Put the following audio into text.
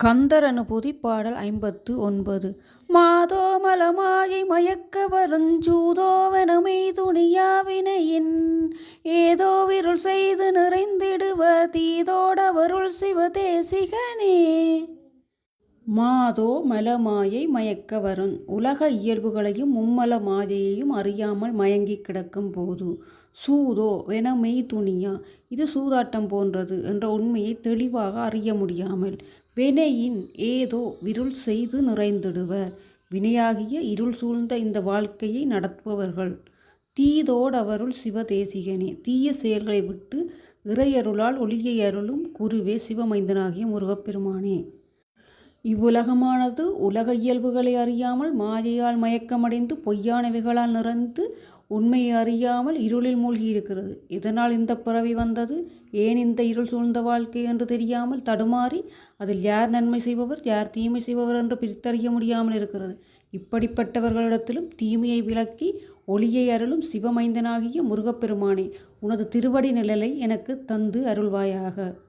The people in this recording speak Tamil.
கந்தர் அனுபூதி பாடல் ஐம்பத்து ஒன்பது. மாதோ மலமாயை மயக்க வருஞ்சூதோவனமை துணியாவினையின் ஏதோ விருள் செய்து நிறைந்திடுவ தீதோடவருள் சிவதேசிகனே மாதோ மலமாயை மயக்க வரும் உலக இயல்புகளையும் மும்மல மாயையையும் அறியாமல் மயங்கி கிடக்கும் போது சூதோ என மெய் துணியா இது சூதாட்டம் போன்றது என்ற உண்மையை தெளிவாக அறிய முடியாமல் வினையின் ஏதோ விருள் செய்து நிறைந்திடுவர். வினையாகிய இருள் சூழ்ந்த இந்த வாழ்க்கையை நடத்துபவர்கள் தீதோடவருள் சிவதேசிகனே தீய செயல்களை விட்டு இறையருளால் ஒளியை அருளும் குருவே சிவமைந்தனாகிய முருகப்பெருமானே. இவ்வுலகமானது உலக இயல்புகளை அறியாமல் மாயையால் மயக்கமடைந்து பொய்யானவைகளால் நிறைந்து உண்மையை அறியாமல் இருளில் மூழ்கியிருக்கிறது. இதனால் இந்த பிறவி வந்தது. ஏன் இந்த இருள் சூழ்ந்த வாழ்க்கை என்று தெரியாமல் தடுமாறி அதில் யார் நன்மை செய்பவர் யார் தீமை செய்பவர் என்று பிரித்தறிய முடியாமல் இருக்கிறது. இப்படிப்பட்டவர்களிடத்திலும் தீமையை விலக்கி ஒளியை அருளும் சிவமைந்தனாகிய முருகப்பெருமானே உனது திருவடி நிழலை எனக்கு தந்து அருள்வாயாக.